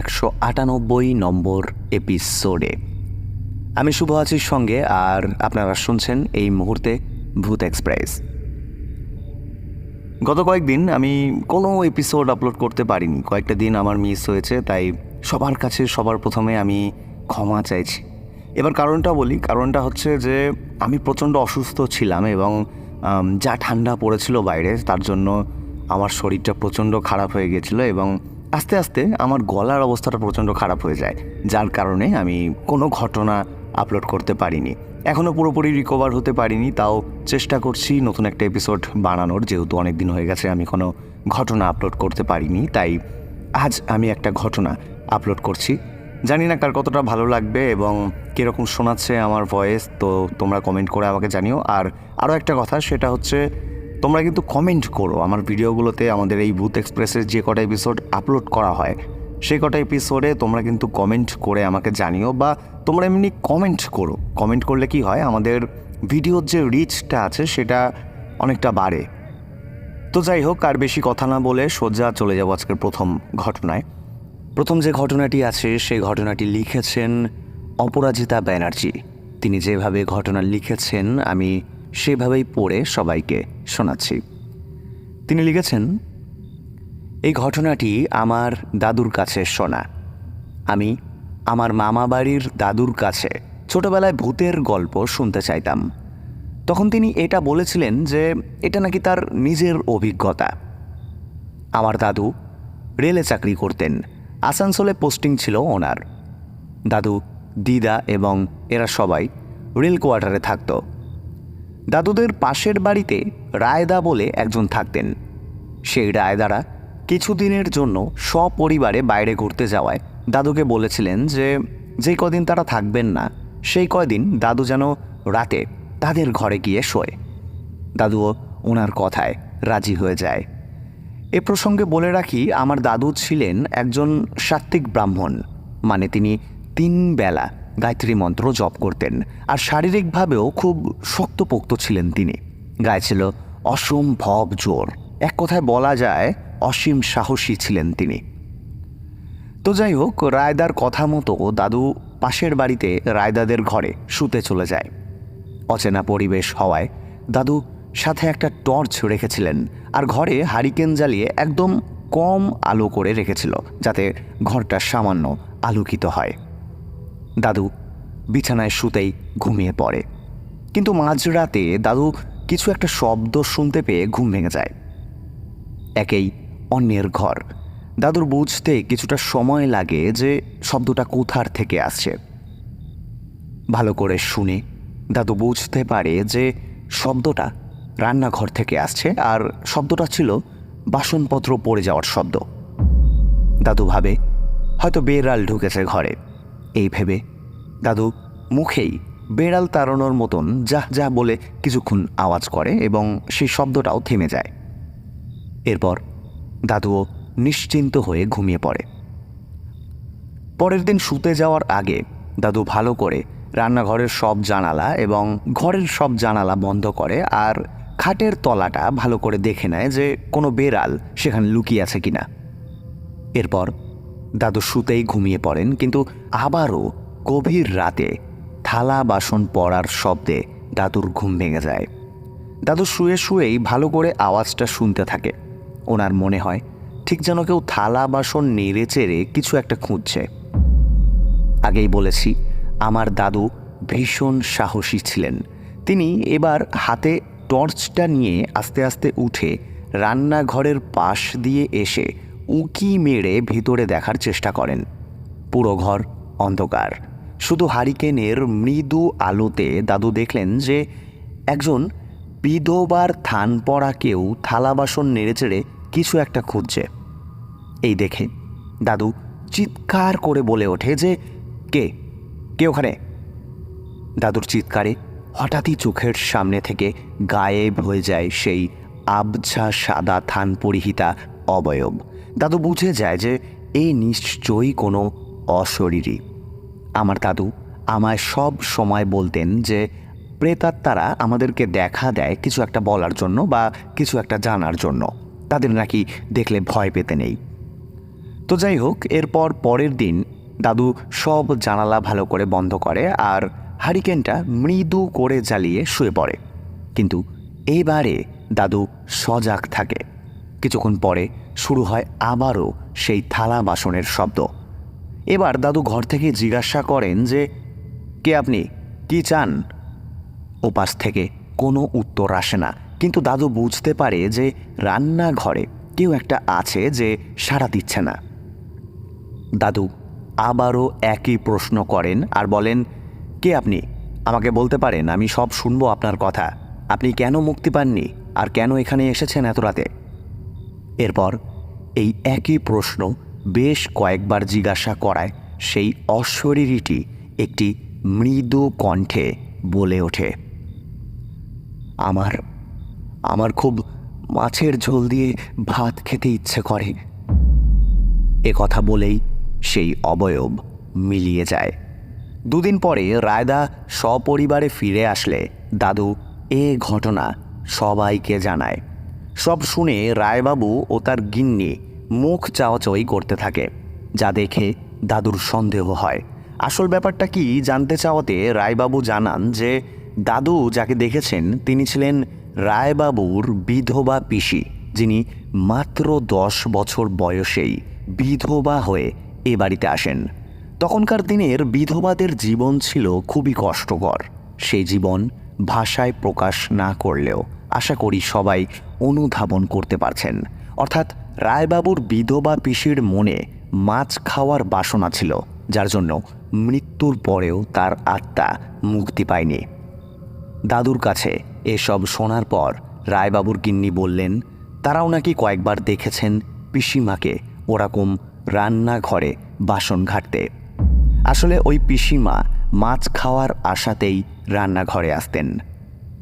একশো আটানব্বই নম্বর এপিসোডে। আমি শুভ আছির সঙ্গে, আর আপনারা শুনছেন এই মুহূর্তে ভূত এক্সপ্রেস। গত কয়েকদিন আমি কোনো এপিসোড আপলোড করতে পারিনি। কয়েকটা দিন আমার মিস হয়েছে, তাই সবার কাছে সবার প্রথমে আমি ক্ষমা চাইছি। এবার কারণটা বলি, কারণটা হচ্ছে যে আমি প্রচণ্ড অসুস্থ ছিলাম এবং যা ঠান্ডা পড়েছিল বাইরে, তার জন্য আমার শরীরটা প্রচণ্ড খারাপ হয়ে গেছিল এবং আস্তে আস্তে আমার গলার অবস্থাটা প্রচণ্ড খারাপ হয়ে যায়, যার কারণে আমি কোনো ঘটনা আপলোড করতে পারিনি। এখনও পুরোপুরি রিকভার হতে পারিনি, তাও চেষ্টা করছি নতুন একটা এপিসোড বানানোর, যেহেতু অনেক দিন হয়ে গেছে আমি কোনো ঘটনা আপলোড করতে পারিনি, তাই আজ আমি একটা ঘটনা আপলোড করছি। জানি না কার কতটা ভালো লাগবে এবং কীরকম শোনাচ্ছে আমার ভয়েস তো তোমরা কমেন্ট করে আমাকে জানিও। আর আরও একটা কথা, সেটা হচ্ছে তোমরা কিন্তু কমেন্ট করো। আমার ভিডিওগুলোতে আমাদের এই ভূত এক্সপ্রেসের যে কটা এপিসোড আপলোড করা হয়, সেই কটা এপিসোডে তোমরা কিন্তু কমেন্ট করে আমাকে জানিও বা তোমরা এমনি কমেন্ট করো। কমেন্ট করলে কি হয়, আমাদের ভিডিওর যে রিচটা আছে সেটা অনেকটা বাড়ে। তো যাই হোক, আর বেশি কথা না বলে সোজা চলে যাব আজকের প্রথম ঘটনায়। প্রথম যে ঘটনাটি আছে, সেই ঘটনাটি লিখেছেন অপরাজিতা ব্যানার্জি। তিনি যেভাবে ঘটনা লিখেছেন, আমি সেভাবেই পড়ে সবাইকে শোনাচ্ছি। তিনি লিখেছেন, এই ঘটনাটি আমার দাদুর কাছে শোনা। আমি আমার মামা বাড়ির দাদুর কাছে ছোটবেলায় ভূতের গল্প শুনতে চাইতাম। তখন তিনি এটা বলেছিলেন যে এটা নাকি তার নিজের অভিজ্ঞতা। আমার দাদু রেলে চাকরি করতেন। আসানসোলে পোস্টিং ছিল ওনার। দাদু দিদা এবং এরা সবাই রেল কোয়ার্টারে থাকতো। দাদুদের পাশের বাড়িতে রায়দা বলে একজন থাকতেন। সেই রায়দারা কিছুদিনের জন্য সপরিবারে বাইরে ঘুরতে যাওয়ায় দাদুকে বলেছিলেন যে যে কদিন তারা থাকবেন না, সেই কয়দিন দাদু যেন রাতে তাদের ঘরে গিয়ে শোয়। দাদুও ওনার কথায় রাজি হয়ে যায়। এ প্রসঙ্গে বলে রাখি, আমার দাদু ছিলেন একজন সাত্ত্বিক ব্রাহ্মণ মানে তিনি তিন বেলা গায়ত্রী মন্ত্র জপ করতেন আর শারীরিকভাবেও খুব শক্তপোক্ত ছিলেন তিনি। গায়ে ছিল অসম্ভব জোর। এক কথায় বলা যায় অসীম সাহসী ছিলেন তিনি। তো যাই হোক, রায়দার কথা মতো দাদু পাশের বাড়িতে রায়দাদের ঘরে শুতে চলে যায়। অচেনা পরিবেশ হওয়ায় দাদু সাথে একটা টর্চ রেখেছিলেন আর ঘরে হারিকেন জ্বালিয়ে একদম কম আলো করে রেখেছিল, যাতে ঘরটা সামান্য আলোকিত হয়। দাদু বিছানায় শুতেই ঘুমিয়ে পড়ে। কিন্তু মাঝরাতে দাদু কিছু একটা শব্দ শুনতে পেয়ে ঘুম ভেঙে যায়। একেই অন্যের ঘর। দাদুর বুঝতে কিছুটা সময় লাগে যে শব্দটা কোথার থেকে আসছে। ভালো করে শুনে দাদু বুঝতে পারে যে শব্দটা রান্নাঘর থেকে আসছে আর শব্দটা ছিল বাসনপত্র পড়ে যাওয়ার শব্দ। দাদু ভাবে, হয়তো বেড়াল ঢুকেছে ঘরে। এই ভেবে। দাদু, মুখেই বেড়াল তাড়ানোর মতন যাহ যা বলে কিছুক্ষণ আওয়াজ করে এবং সেই শব্দটাও থেমে যায়। এরপর দাদুও নিশ্চিন্ত হয়ে ঘুমিয়ে পড়ে। পরের দিন শুতে যাওয়ার আগে দাদু ভালো করে রান্নাঘরের সব জানালা এবং ঘরের সব জানালা বন্ধ করে আর খাটের তলাটা ভালো করে দেখে নেয় যে কোনো বেড়াল সেখানে লুকিয়ে আছে কিনা। এরপর দাদু শুতেই ঘুমিয়ে পড়েন, কিন্তু আবারও গভীর রাতে থালা বাসন পড়ার শব্দে দাদুর ঘুম ভেঙে যায়। দাদু শুয়ে শুয়েই ভালো করে আওয়াজটা শুনতে থাকে। ওনার মনে হয় ঠিক যেন কেউ থালা বাসন নেড়ে চেড়ে কিছু একটা খুঁজছে। আগেই বলেছি, আমার দাদু ভীষণ সাহসী ছিলেন। তিনি এবার হাতে টর্চটা নিয়ে আস্তে আস্তে উঠে রান্নাঘরের পাশ দিয়ে এসে উকি মেরে ভিতরে দেখার চেষ্টা করেন। পুরো ঘর অন্ধকার। শুধু হারিকেনের মৃদু আলোতে দাদু দেখলেন যে একজন বিধবার থান পড়া কেউ থালা বাসন নেড়েচেড়ে কিছু একটা খুঁজছে। এই দেখে দাদু চিৎকার করে বলে ওঠে যে, কে? কে ওখানে? দাদুর চিৎকারে হঠাৎই চোখের সামনে থেকে গায়েব হয়ে যায় সেই আবছা সাদা থান পরিহিতা অবয়ব। দাদু বুঝে যায় যে এই নিশ্চয়ই কোনো অশরীরী। আমার দাদু আমায় সব সময় বলতেন যে, প্রেতাত্মারা আমাদেরকে দেখা দেয় কিছু একটা বলার জন্য বা কিছু একটা জানার জন্য। তাদের নাকি দেখলে ভয় পেতে নেই। তো যাই হোক, এরপর পরের দিন দাদু সব জানালা ভালো করে বন্ধ করে আর হারিকেনটা মৃদু করে জ্বালিয়ে শুয়ে পড়ে। কিন্তু এবারে দাদু সজাগ থাকে। কিছুক্ষণ পরে শুরু হয় আবারও সেই থালা বাসনের শব্দ। এবার দাদু ঘর থেকে জিজ্ঞাসা করেন যে, কে আপনি? কি চান? ওপাশ থেকে কোনো উত্তর আসে না। কিন্তু দাদু বুঝতে পারে যে রান্নাঘরে কেউ একটা আছে যে সাড়া দিচ্ছে না। দাদু আবারও একই প্রশ্ন করেন আর বলেন, কে আপনি? আমাকে বলতে পারেন, আমি সব শুনব আপনার কথা। আপনি কেন মুক্তি পাননি? আর কেন এখানে এসেছেন এত রাতে? এরপর এই একই প্রশ্ন বেশ কয়েকবার জিজ্ঞাসা করায় সেই অশরীরীটি একটি মৃদু কণ্ঠে বলে ওঠে, আমার আমার খুব মাছের ঝোল দিয়ে ভাত খেতে ইচ্ছে করে। এ কথা বলেই সেই অবয়ব মিলিয়ে যায়। দুদিন পরে রায়দা সপরিবারে ফিরে আসলে দাদু এ ঘটনা সবাইকে জানায়। সব শুনে রায়বাবু ও তার গিন্নি মুখ চাওয়াচাওয়ি করতে থাকে। যা দেখে দাদুর সন্দেহ হয়। আসল ব্যাপারটা কি জানতে চাওয়াতে রায়বাবু জানান যে, দাদু যাকে দেখেছেন তিনি ছিলেন রায়বাবুর বিধবা পিসি, যিনি মাত্র দশ বছর বয়সেই বিধবা হয়ে এ বাড়িতে আসেন। তখনকার দিনের বিধবাদের জীবন ছিল খুবই কষ্টকর। সেই জীবন ভাষায় প্রকাশ না করলেও আশা করি সবাই অনুধাবন করতে পারছেন। অর্থাৎ রায়বাবুর বিধবা পিসির মনে মাছ খাওয়ার বাসনা ছিল, যার জন্য মৃত্যুর পরেও তার আত্মা মুক্তি পায়নি। দাদুর কাছে এসব শোনার পর রায়বাবুর গিন্নি বললেন, তারাও নাকি কয়েকবার দেখেছেন পিসিমাকে ওরকম রান্নাঘরে বাসন ঘাটতে। আসলে ওই পিসিমা মাছ খাওয়ার আশাতেই রান্নাঘরে আসতেন।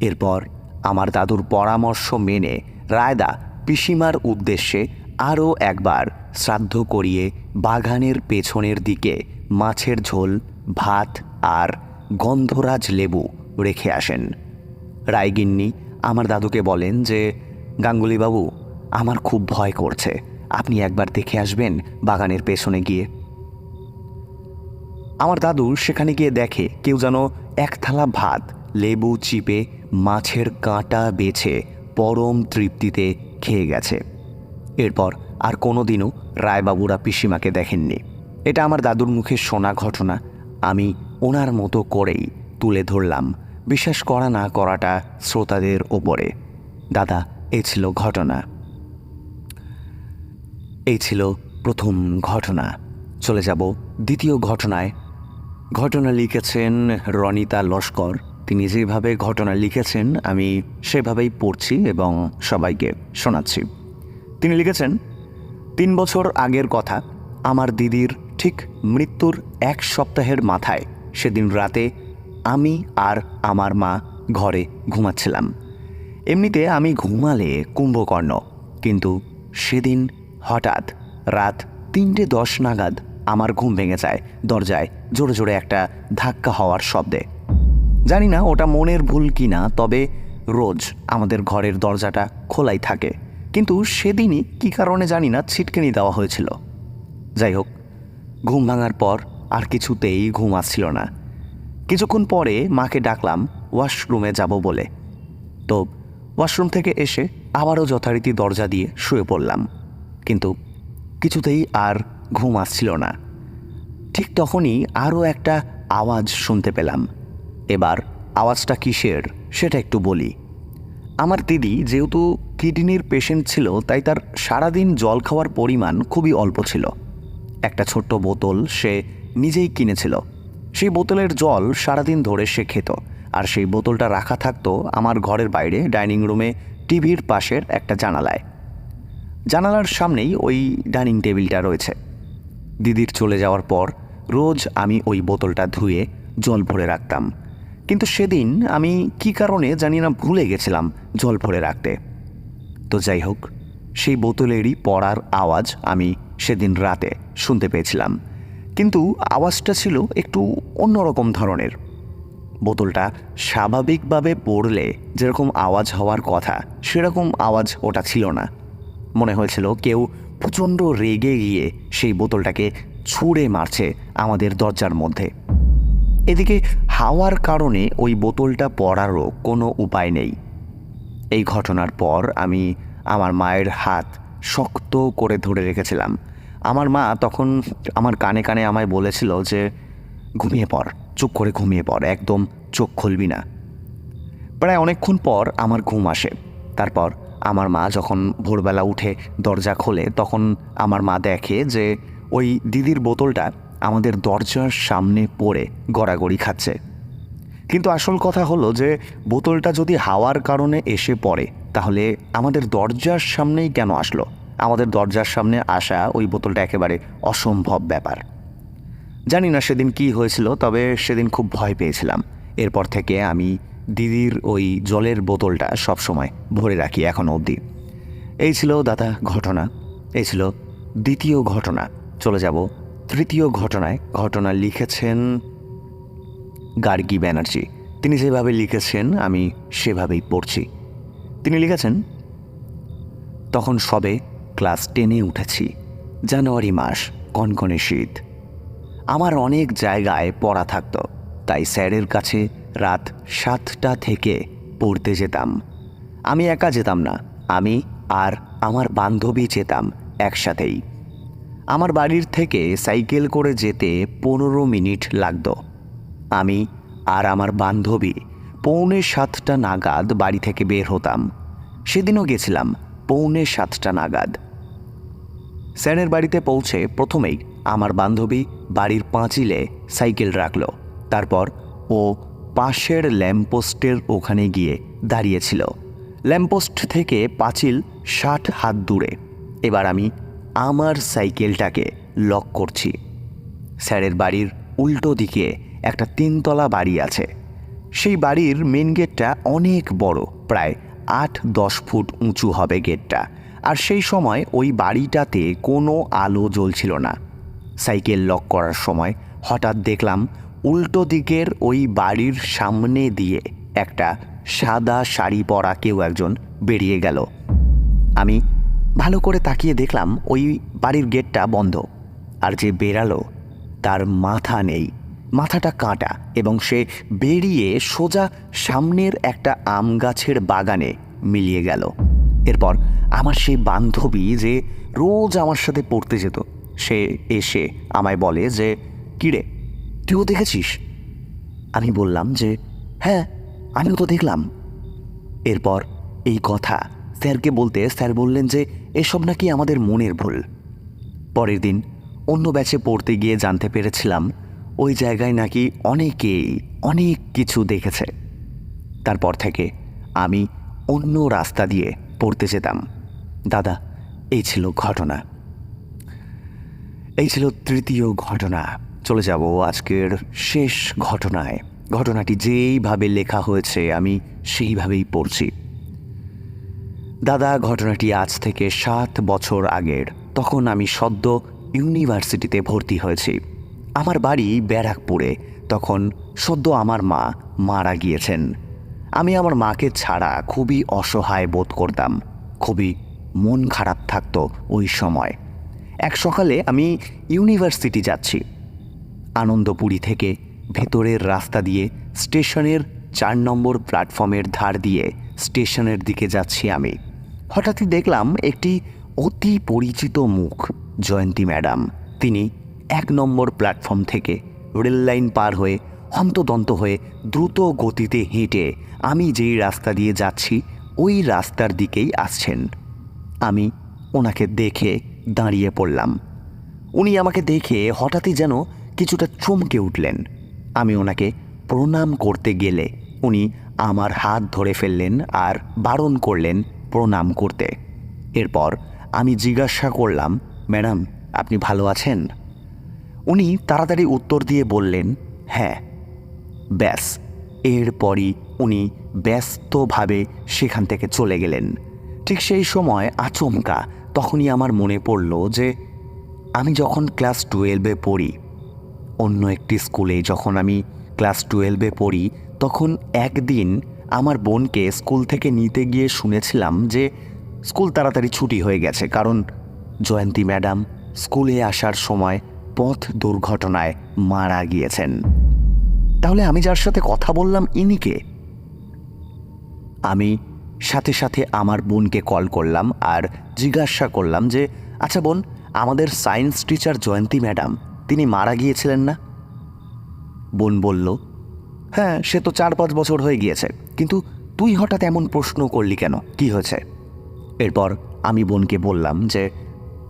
এরপর আমার দাদুর পরামর্শ মেনে রায়দা পিসিমার উদ্দেশ্যে আরও একবার শ্রাদ্ধ করিয়ে বাগানের পেছনের দিকে মাছের ঝোল, ভাত আর গন্ধরাজ লেবু রেখে আসেন। রায়গিন্নি আমার দাদুকে বলেন যে, গাঙ্গুলিবাবু, আমার খুব ভয় করছে। আপনি একবার দেখে আসবেন বাগানের পেছনে গিয়ে। আমার দাদু সেখানে গিয়ে দেখে কেউ যেন এক থালা ভাত লেবু চিপে মাছের কাঁটা বেছে পরম তৃপ্তিতে খেয়ে গেছে। এরপর আর কোনোদিনও রায়বাবুরা পিসিমাকে দেখেননি। এটা আমার দাদুর মুখে শোনা ঘটনা। আমি ওনার মতো করেই তুলে ধরলাম। বিশ্বাস করা না করাটা শ্রোতাদের ওপরে। দাদা, এ ছিল ঘটনা। এই ছিল প্রথম ঘটনা। চলে যাব দ্বিতীয় ঘটনায়। ঘটনা লিখেছেন রনিতা লস্কর। তিনি যেভাবে ঘটনা লিখেছেন, আমি সেভাবেই পড়ছি এবং সবাইকে শোনাচ্ছি। তিনি লিখেছেন, তিন বছর আগের কথা, আমার দিদির ঠিক মৃত্যুর এক সপ্তাহের মাথায় সেদিন রাতে আমি আর আমার মা ঘরে ঘুমাচ্ছিলাম। এমনিতে আমি ঘুমালে কুম্ভকর্ণ, কিন্তু সেদিন হঠাৎ রাত তিনটে দশ নাগাদ আমার ঘুম ভেঙে যায়, দরজায় জোরে জোরে একটা ধাক্কা হওয়ার শব্দে। জানি না ওটা মনের ভুল কি না, তবে রোজ আমাদের ঘরের দরজাটা খোলাই থাকে। কিন্তু সেদিনই কি কারণে জানি না ছিটকেনি দেওয়া হয়েছিল। যাই হোক, ঘুম ভাঙার পর আর কিছুতেই ঘুম আসছিল না। কিছুক্ষণ পরে মাকে ডাকলাম, ওয়াশরুমে যাব বলে। তো ওয়াশরুম থেকে এসে আবারও যথারীতি দরজা দিয়ে শুয়ে পড়লাম। কিন্তু কিছুতেই আর ঘুম আসছিল না। ঠিক তখনই আরও একটা আওয়াজ শুনতে পেলাম। এবার, আওয়াজটা কিসের, সেটা একটু বলি। আমার দিদি যেহেতু কিডনির পেশেন্ট ছিল, তাই তার সারাদিন জল খাওয়ার পরিমাণ খুবই অল্প ছিল। একটা ছোট্ট বোতল সে নিজেই কিনেছিল। সেই বোতলের জল সারাদিন ধরে সে খেত, আর সেই বোতলটা রাখা থাকতো আমার ঘরের বাইরে, ডাইনিং রুমে, টিভির পাশের একটা জানালায়। জানালার সামনেই ওই ডাইনিং টেবিলটা রয়েছে। দিদির চলে যাওয়ার পর, রোজ আমি ওই বোতলটা ধুয়ে জল ভরে রাখতাম। কিন্তু সেদিন আমি কি কারণে জানি না ভুলে গেছিলাম জল ভরে রাখতে। তো যাই হোক, সেই বোতলেরই পড়ার আওয়াজ আমি সেদিন রাতে শুনতে পেয়েছিলাম। কিন্তু আওয়াজটা ছিল একটু অন্যরকম ধরনের। বোতলটা স্বাভাবিকভাবে পড়লে যেরকম আওয়াজ হওয়ার কথা, সেরকম আওয়াজ ওটা ছিল না। মনে হয়েছিল কেউ প্রচণ্ড রেগে গিয়ে সেই বোতলটাকে ছুঁড়ে মারছে আমাদের দরজার মধ্যে। এদিকে হাওয়ার কারণে ওই বোতলটা পড়ারও কোনো উপায় নেই। এই ঘটনার পর আমি আমার মায়ের হাত শক্ত করে ধরে রেখেছিলাম। আমার মা তখন আমার কানে কানে আমায় বলেছিল যে, ঘুমিয়ে পড়, চুপ করে ঘুমিয়ে পড়, একদম চোখ খুলবি না। প্রায় অনেকক্ষণ পর আমার ঘুম আসে। তারপর আমার মা যখন ভোরবেলা উঠে দরজা খোলে, তখন আমার মা দেখে যে, ওই দিদির বোতলটা আমাদের দরজার সামনে পড়ে গড়াগড়ি খাচ্ছে। কিন্তু আসল কথা হলো যে, বোতলটা যদি হাওয়ার কারণে এসে পড়ে, তাহলে আমাদের দরজার সামনেই কেন আসলো? আমাদের দরজার সামনে আসা ওই বোতলটা একেবারে অসম্ভব ব্যাপার। জানি না সেদিন কি হয়েছিল, তবে সেদিন খুব ভয় পেয়েছিলাম। এরপর থেকে আমি দিদির ওই জলের বোতলটা সবসময় ভরে রাখি এখন অবধি। এই ছিল দাদা, ঘটনা। এই ছিল দ্বিতীয় ঘটনা। চলে যাব তৃতীয় ঘটনায় ঘটনা লিখেছেন গার্গী ব্যানার্জি। তিনি যেভাবে লিখেছেন, আমি সেভাবেই পড়ছি। তিনি লিখেছেন, তখন সবে ক্লাস টেনে উঠেছি, জানুয়ারি মাস, কনকনে শীত। আমার অনেক জায়গায় পড়া থাকতো, তাই স্যারের কাছে রাত সাতটা থেকে পড়তে যেতাম। আমি একা যেতাম না, আমি আর আমার বান্ধবী যেতাম একসাথেই। আমার বাড়ির থেকে সাইকেল করে যেতে পনেরো মিনিট লাগতো। আমি আর আমার বান্ধবী পৌনে সাতটা নাগাদ বাড়ি থেকে বের হতাম। সেদিনও গেছিলাম পৌনে সাতটা নাগাদ। স্যারের বাড়িতে পৌঁছে প্রথমেই আমার বান্ধবী বাড়ির পাঁচিলে সাইকেল রাখল। তারপর ও পাশের ল্যাম্পপোস্টের ওখানে গিয়ে দাঁড়িয়েছিল। ল্যাম্পপোস্ট থেকে পাঁচিল ষাট হাত দূরে। এবার আমি আমার সাইকেলটাকে লক করছি। স্যারের বাড়ির উল্টো দিকে একটা তিনতলা বাড়ি আছে। সেই বাড়ির মেন গেটটা অনেক বড়, প্রায় আট দশ ফুট উঁচু হবে গেটটা আর সেই সময় ওই বাড়িটাতে কোনো আলো জ্বলছিল না। সাইকেল লক করার সময় হঠাৎ দেখলাম উল্টো দিকের ওই বাড়ির সামনে দিয়ে একটা সাদা শাড়ি পরা কেউ একজন বেরিয়ে গেল। আমি ভালো করে তাকিয়ে দেখলাম ওই বাড়ির গেটটা বন্ধ। আর যে বেরালো তার মাথা নেই। মাথাটা কাটা এবং সে বেরিয়ে সোজা সামনের একটা আম গাছের বাগানে মিলিয়ে গেল। এরপর আমার সেই বান্ধবী যে রোজ আমার সাথে পড়তে যেত, সে এসে আমায় বলে যে কিরে তুইও দেখেছিস? আমি বললাম যে হ্যাঁ আমিও তো দেখলাম। এরপর এই কথা স্যারকে বলতে স্যার বললেন যে, এসব নাকি আমাদের মনের ভুল। পরের দিন অন্য ব্যাচে পড়তে গিয়ে জানতে পেরেছিলাম, ওই জায়গায় নাকি অনেকেই অনেক কিছু দেখেছে। তারপর থেকে আমি অন্য রাস্তা দিয়ে পড়তে যেতাম। দাদা, এই ছিল ঘটনা। এই ছিল তৃতীয় ঘটনা। চলে যাব আজকের শেষ ঘটনায়। ঘটনাটি যেইভাবে লেখা হয়েছে, আমি সেইভাবেই পড়ছি। দাদা, ঘটনাটি আজ থেকে সাত বছর আগের। তখন আমি সদ্য ইউনিভার্সিটিতে ভর্তি হয়েছি। আমার বাড়ি ব্যারাকপুরে। তখন সদ্য আমার মা মারা গিয়েছেন। আমি আমার মাকে ছাড়া খুবই অসহায় বোধ করতাম। খুবই মন খারাপ থাকতো ওই সময়। এক সকালে আমি ইউনিভার্সিটি যাচ্ছি। আনন্দপুরি থেকে ভেতরের রাস্তা দিয়ে স্টেশনের চার নম্বর প্ল্যাটফর্মের ধার দিয়ে স্টেশনের দিকে যাচ্ছি আমি। হঠাৎই দেখলাম একটি অতি পরিচিত মুখ, জয়ন্তী ম্যাডাম। তিনি এক নম্বর প্ল্যাটফর্ম থেকে রেল লাইন পার হয়ে হন্তদন্ত হয়ে দ্রুত গতিতে হেঁটে আমি যেই রাস্তা দিয়ে যাচ্ছি, ওই রাস্তার দিকেই আসছেন। আমি ওনাকে দেখে দাঁড়িয়ে পড়লাম। উনি আমাকে দেখে হঠাৎই যেন কিছুটা চমকে উঠলেন। আমি ওনাকে প্রণাম করতে গেলে উনি আমার হাত ধরে ফেললেন আর বারণ করলেন প্রণাম করতে। এরপর আমি জিজ্ঞাসা করলাম, ম্যাডাম, আপনি ভালো আছেন? উনি তাড়াতাড়ি উত্তর দিয়ে বললেন হ্যাঁ। ব্যাস, এরপরই উনি ব্যস্তভাবে সেখান থেকে চলে গেলেন। ঠিক সেই সময় আচমকা তখনই আমার মনে পড়ল যে, আমি যখন ক্লাস টুয়েলভে পড়ি, অন্য একটি স্কুলে যখন আমি ক্লাস টুয়েলভে পড়ি, তখন একদিন আমার বোনকে স্কুল থেকে নিতে গিয়ে শুনেছিলাম যে স্কুল তাড়াতাড়ি ছুটি হয়ে গেছে কারণ জয়ন্তী ম্যাডাম স্কুলে আসার সময় পথ দুর্ঘটনায় মারা গিয়েছেন। তাহলে আমি যার সাথে কথা বললাম ইনিকে আমি সাথে সাথে আমার বোনকে কল করলাম আর জিজ্ঞাসা করলাম যে আচ্ছা বোন, আমাদের সায়েন্স টিচার জয়ন্তী ম্যাডাম, তিনি মারা গিয়েছিলেন না? বোন বলল হ্যাঁ সে তো চার পাঁচ বছর হয়ে গিয়েছে। কিন্তু তুই হঠাৎ এমন প্রশ্ন করলি কেন? কি হয়েছে? এরপর আমি বোনকে বললাম যে,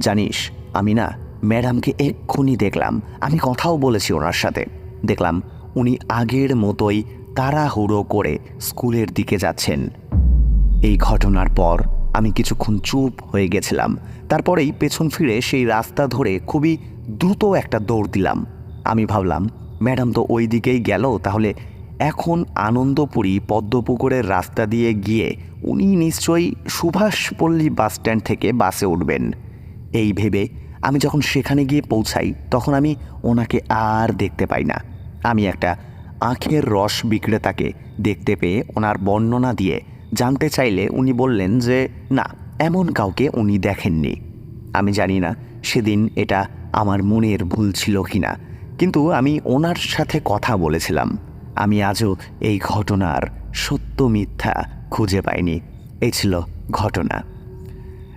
জানিস, আমি না ম্যাডামকে এক্ষুনি দেখলাম। আমি কথাও বলেছি ওনার সাথে। দেখলাম উনি আগের মতোই তাড়াহুড়ো করে স্কুলের দিকে যাচ্ছেন। এই ঘটনার পর আমি কিছুক্ষণ চুপ হয়ে গেছিলাম। তারপরেই পেছন ফিরে সেই রাস্তা ধরে খুবই দ্রুত একটা দৌড় দিলাম। আমি ভাবলাম, ম্যাডাম তো ওই দিকেই গেল, তাহলে এখন আনন্দপুরী পদ্মপুকুরের রাস্তা দিয়ে গিয়ে উনি নিশ্চয়ই সুভাষপল্লী বাসস্ট্যান্ড থেকে বাসে উঠবেন। এই ভেবে আমি যখন সেখানে গিয়ে পৌঁছাই, তখন আমি ওনাকে আর দেখতে পাই না। আমি একটা আখের রস বিক্রেতাকে দেখতে পেয়ে ওনার বর্ণনা দিয়ে জানতে চাইলে উনি বললেন যে, না, এমন কাউকে উনি দেখেননি। আমি জানি না সেদিন এটা আমার মনের ভুল ছিল কি না কিন্তু আমি ওনার সাথে কথা বলেছিলাম। আমি আজও এই ঘটনার সত্য মিথ্যা খুঁজে পাইনি। এই ছিল ঘটনা।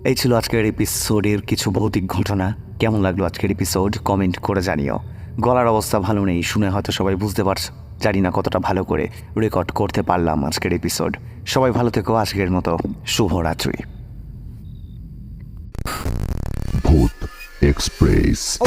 এই ছিল আজকের এপিসোডের কিছু ভৌতিক ঘটনা। কেমন লাগল আজকের এপিসোড কমেন্ট করে জানিও। গলার অবস্থা ভালো নেই, শুনে হয়তো সবাই বুঝতে পারছ, জানি না কতটা ভালো করে রেকর্ড করতে পারলাম আজকের এপিসোড সবাই ভালো থেকো, আজকের মতো শুভরাত্রি। ভূত এক্সপ্রেস।